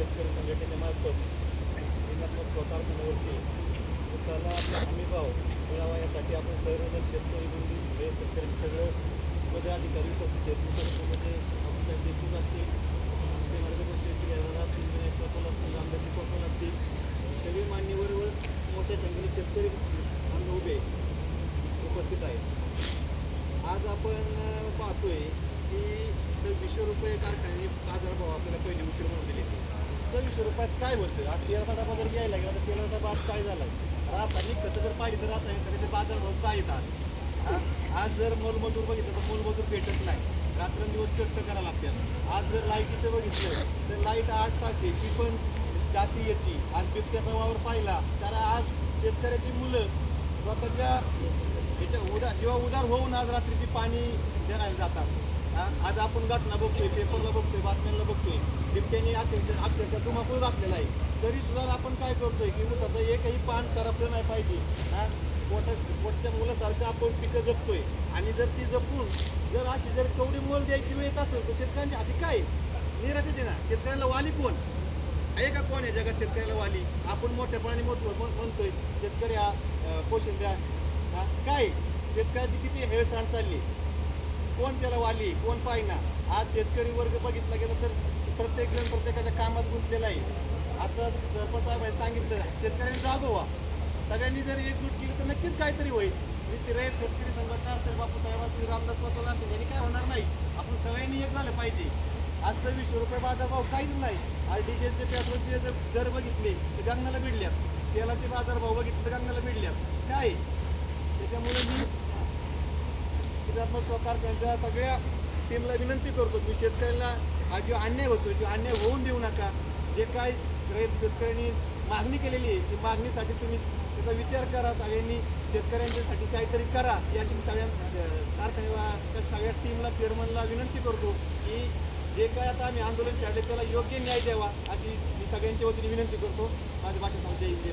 शेतकरी संघटनेमार्फत ऋणात्मक कारखान्यावरती उसाला हमी भाव मिळावा यासाठी आपण सर्वजण शेतकरी बंदी हे शेतकरी सगळं पदाधिकारी उपस्थित आहेत. उपस्थितीमध्ये अभिषेक देशमुख असतील श्री मार्गदर्शक श्री हरदास असतील विनायक पाटील असतील रामदास पाटील असतील. सगळे मान्यवर मोठ्या संख्येने शेतकरी आम्ही उभे उपस्थित आहेत. आज आपण पाहतोय की सव्वीसशे रुपये कारखान्याने बाजारभाव आपल्याला पहिले उशीर म्हणून दिले सव्वीसशे रुपयात काय होतं? आज तेलाचा डबा जर घ्यायला गेला तर तेलाचा डबा आज काय झाला रासायनिक खतं जर पाहिजे तर रासायनिक खताचे बाजारभाव काय येतात आज? आज जर मोलमजूर बघितलं तर मोलमजूर भेटत नाही. रात्रंदिवस कष्ट करायला लागतात आज. जर लाईटीचं बघितलं तर लाइट आठ तास आहे ती पण जाती येते. आज बिबट्याचा वावर पाहिला तर आज शेतकऱ्याची मुलं स्वतःच्या याच्या उदार जेव्हा उदार होऊन आज रात्रीची पाणी देण्याला जातात. आज आपण घटना बघतोय पेपरला बघतोय बातम्यांना बघतोय. बिबट्याने अक्षरशः अक्षरशः धुमाकूळ घातलेला आहे. तरी सुद्धा आपण काय करतोय की ऊसाचं एकही पान करपलं नाही पाहिजे. हा? पोटा पोटच्या मुलासारखं आपण पिकं जपतोय आणि जर ती जपून जर अशी जर कवडी मोल द्यायची वेळ येत असेल तर शेतकऱ्यांच्या हाती काय निराशच आहे ना? शेतकऱ्याला वाली कोण? आहे का कोण आहे जगात शेतकऱ्याला वाली? आपण मोठ्यापणाने मोठं म्हण- म्हणतोय शेतकरी हा पोषण द्या काय? शेतकऱ्याची किती हेळसांड चालली कोण त्याला वाली कोण पाहिना आज शेतकरी वर्ग बघितला गेला तर प्रत्येक जण प्रत्येकाच्या कामात गुंतलेला आहे. आता सरपंच साहेब सांगितलं शेतकऱ्यांनी जागोवा सगळ्यांनी जर एकजूट केली तर नक्कीच काहीतरी होईल. नुसती रयत शेतकरी संघटना असेल बापू साहेब असतील रामदास पाटोल असतील यांनी काय होणार नाही. आपण सगळ्यांनी एक झालं पाहिजे. आज तर वीस रुपये बाजारभाव काहीच नाही. आज डिझेलचे पेट्रोलचे जर दर बघितले तर गंगाला भिडल्यात. तेलाचे बाजारभाव बघितले तर गंगाला भिडल्यात. काय त्याच्यामुळे मी नकारात्मक प्रकार त्यांच्या सगळ्या टीमला विनंती करतो की शेतकऱ्याला हा जो अन्याय होतो जो अन्याय होऊन देऊ नका. जे काय रयत शेतकऱ्यांनी मागणी केलेली आहे ती मागणीसाठी तुम्ही त्याचा विचार करा सगळ्यांनी शेतकऱ्यांच्यासाठी काहीतरी करा ही अशी मी सगळ्या कारखान्या सगळ्या टीमला चेअरमनला विनंती करतो की जे काय आता आम्ही आंदोलन छाडले त्याला योग्य न्याय द्यावा अशी मी सगळ्यांच्या वतीने विनंती करतो. माझ्या भाषेत आमच्या हिंद.